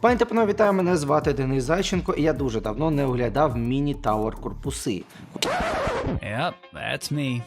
Пані та панове, вітаю, мене звати Денис Зайченко, і я дуже давно не оглядав міні-тауер корпуси. Yep, that's me.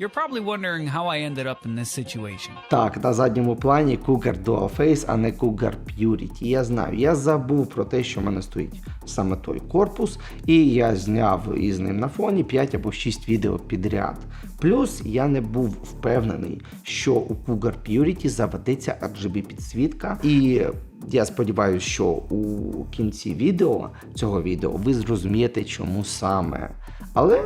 You're probably wondering how I ended up in this situation. Так, на задньому плані Cougar Dual Face, а не Cougar Purity. Я знаю, я забув про те, що в мене стоїть саме той корпус, і я зняв із ним на фоні 5 або 6 відео підряд. Плюс я не був впевнений, що у Cougar Purity заведеться RGB підсвітка. І я сподіваюся, що у кінці відео цього відео ви зрозумієте, чому саме. Але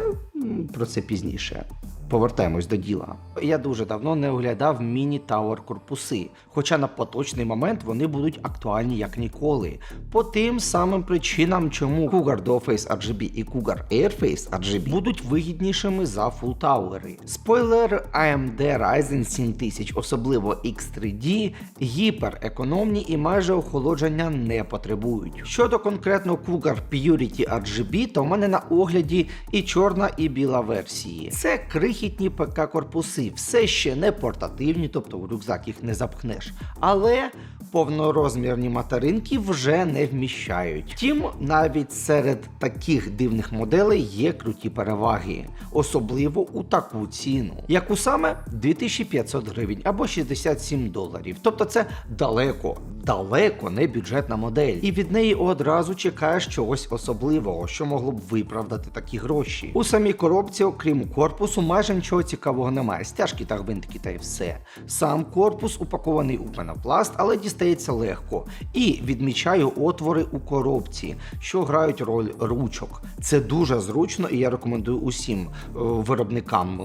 про це пізніше. Повертаємось до діла. Я дуже давно не оглядав міні-тауер корпуси, хоча на поточний момент вони будуть актуальні як ніколи. По тим самим причинам, чому Cougar Dualface RGB і Cougar Airface RGB будуть вигіднішими за Full Tower. Спойлер AMD Ryzen 7000, особливо X3D, гіперекономні і майже охолодження не потребують. Щодо конкретно Cougar Purity RGB, то в мене на огляді і чорна, і біла версії. Це крихітні ПК корпуси, все ще не портативні, тобто в рюкзак їх не запхнеш. Але повнорозмірні материнки вже не вміщають. Втім, навіть серед таких дивних моделей є круті переваги, особливо у таку ціну, яку саме 2500 гривень або 67 доларів. Тобто це далеко, далеко не бюджетна модель, і від неї одразу чекаєш чогось особливого, що могло б виправдати такі гроші. У самій коробці, окрім корпусу, майже нічого цікавого немає. Стяжки та гвинтики та й все. Сам корпус упакований у пенопласт, але дістається легко. І відмічаю отвори у коробці, що грають роль ручок. Це дуже зручно, і я рекомендую усім е, виробникам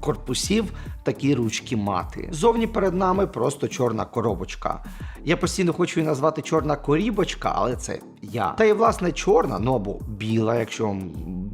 корпусів такі ручки мати. Зовні перед нами просто чорна коробочка. Я постійно хочу її назвати чорна корібочка, але це я. Та й власне чорна, ну або біла, якщо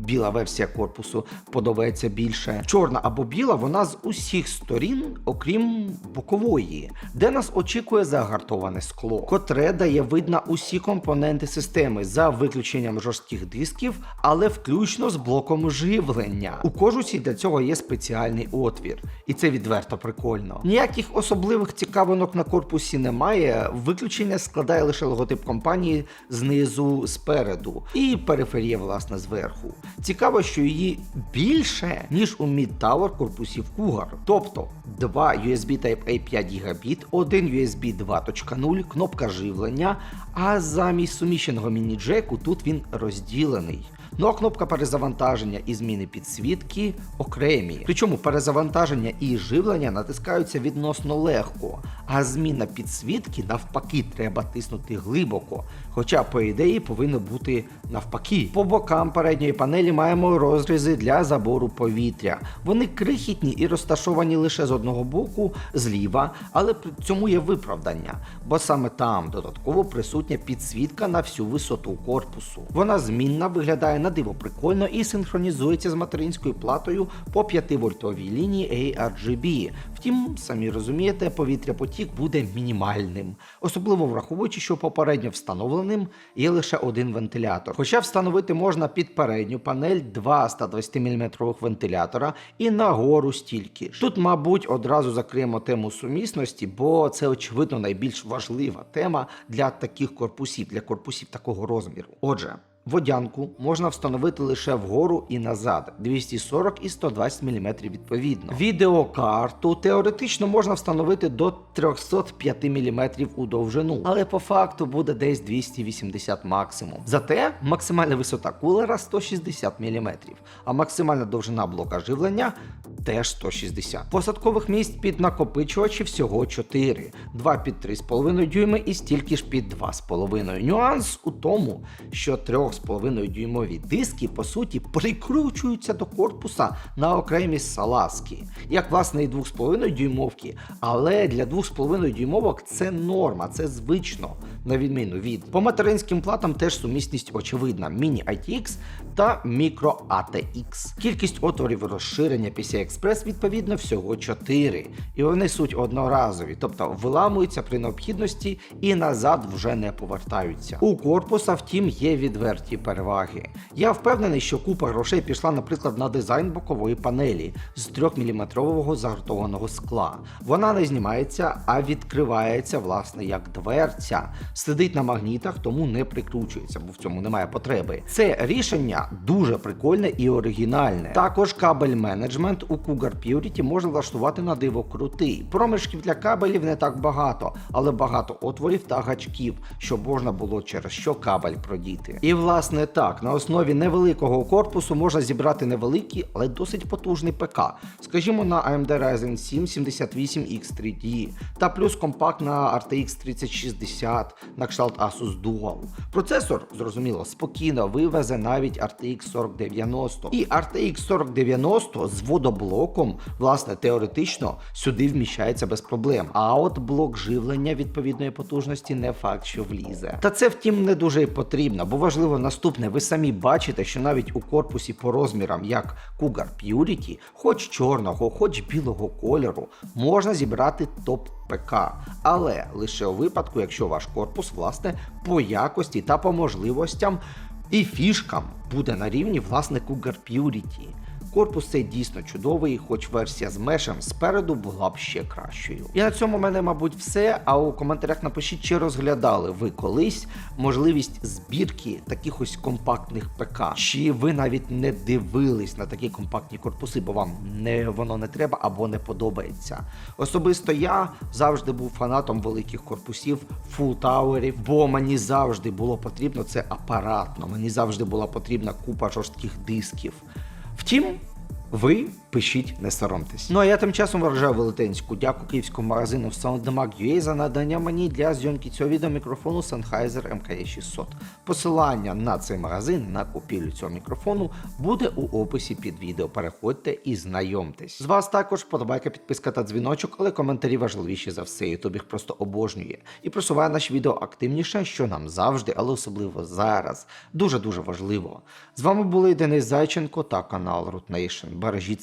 біла версія корпусу подобається більше. Чорна або біла, вона з усіх сторін, окрім бокової, де нас очікує загартоване скло, котре дає видно усі компоненти системи за виключенням жорстких дисків, але включно з блоком живлення. У кожусі для цього є спеціальний отвір, і це відверто прикольно. Ніяких особливих цікавинок на корпусі немає. Виключення складає лише логотип компанії знизу спереду і периферія, власне, зверху. Цікаво, що її більше, ніж у Mid Tower корпусів Cougar. Тобто два USB Type-A 5 Гбіт, один USB 2.0, кнопка живлення, а замість суміщеного міні-джеку тут він розділений. Ну а кнопка перезавантаження і зміни підсвітки окремі. Причому перезавантаження і живлення натискаються відносно легко, а зміна підсвітки навпаки треба тиснути глибоко. Хоча, по ідеї, повинно бути навпаки. По бокам передньої панелі маємо розрізи для забору повітря. Вони крихітні і розташовані лише з одного боку, зліва, але при цьому є виправдання, бо саме там додатково присутня підсвітка на всю висоту корпусу. Вона змінна виглядає на диво прикольно і синхронізується з материнською платою по 5-вольтовій лінії ARGB. Втім, самі розумієте, повітряпотік буде мінімальним, особливо враховуючи, що попередньо встановленим є лише один вентилятор. Хоча встановити можна під передню панель два 120 мм вентилятора і нагору стільки ж. Тут, мабуть, одразу закриємо тему сумісності, бо це очевидно найбільш важлива тема для таких корпусів, для корпусів такого розміру. Отже. Водянку можна встановити лише вгору і назад 240 і 120 мм відповідно. Відеокарту теоретично можна встановити до 305 мм у довжину, але по факту буде десь 280 максимум. Зате максимальна висота кулера 160 мм, а максимальна довжина блока живлення теж 160. Посадкових місць під накопичувачі всього 4, 2 під 3,5 дюйми і стільки ж під 2,5. Нюанс у тому, що 3,5 дюймові диски по суті прикручуються до корпуса на окремі салазки, як власне і 2,5 дюймовки, але для 2,5 дюймовок це норма, це звично, на відміну від. По материнським платам теж сумісність очевидна: Mini ITX та Micro ATX. Кількість отворів розширення PCI Express відповідно всього 4, і вони суть одноразові, тобто виламуються при необхідності і назад вже не повертаються. У корпуса, втім, є відверті переваги. Я впевнений, що купа грошей пішла, наприклад, на дизайн бокової панелі з 3-мм загартованого скла. Вона не знімається, а відкривається, власне, як дверця. Сидить на магнітах, тому не прикручується, бо в цьому немає потреби. Це рішення дуже прикольне і оригінальне. Також кабель менеджмент у Cougar Purity можна влаштувати на диво крутий. Проміжків для кабелів не так багато, але багато отворів та гачків, щоб можна було через що кабель продіти. І власне так, на основі невеликого корпусу можна зібрати невеликий, але досить потужний ПК. Скажімо, на AMD Ryzen 7 78X3D та плюс компакт на RTX 3060 на кшталт Asus Dual. Процесор, зрозуміло, спокійно вивезе навіть RTX 4090. І RTX 4090 з водоблоком, власне, теоретично сюди вміщається без проблем. А от блок живлення відповідної потужності не факт, що влізе. Та це втім не дуже потрібно, бо важливо наступне, ви самі бачите, що навіть у корпусі по розмірам, як Cougar Purity, хоч чорного, хоч білого кольору, можна зібрати топ ПК, але лише у випадку, якщо ваш корпус, власне, по якості та по можливостям і фішкам буде на рівні власне Cougar Purity. Корпус цей дійсно чудовий, хоч версія з мешем спереду була б ще кращою. І на цьому в мене, мабуть, все. А у коментарях напишіть, чи розглядали ви колись можливість збірки таких ось компактних ПК, чи ви навіть не дивились на такі компактні корпуси, бо вам не воно не треба або не подобається. Особисто я завжди був фанатом великих корпусів, фултауерів, бо мені завжди було потрібно це апаратно. Мені завжди була потрібна купа жорстких дисків. Втім, ви пишіть, не соромтесь. Ну а я тим часом вражаю велетенську дяку київському магазину SoundDemag.ua за надання мені для зйомки цього відео мікрофону Sennheiser MKE600. Посилання на цей магазин на купівлю цього мікрофону буде у описі під відео. Переходьте і знайомтесь. З вас також подобайка, підписка та дзвіночок, але коментарі важливіші за все. Ютуб їх просто обожнює і просуває наші відео активніше, що нам завжди, але особливо зараз. Дуже дуже важливо. З вами були Денис Зайченко та канал Root Nation. Бережіть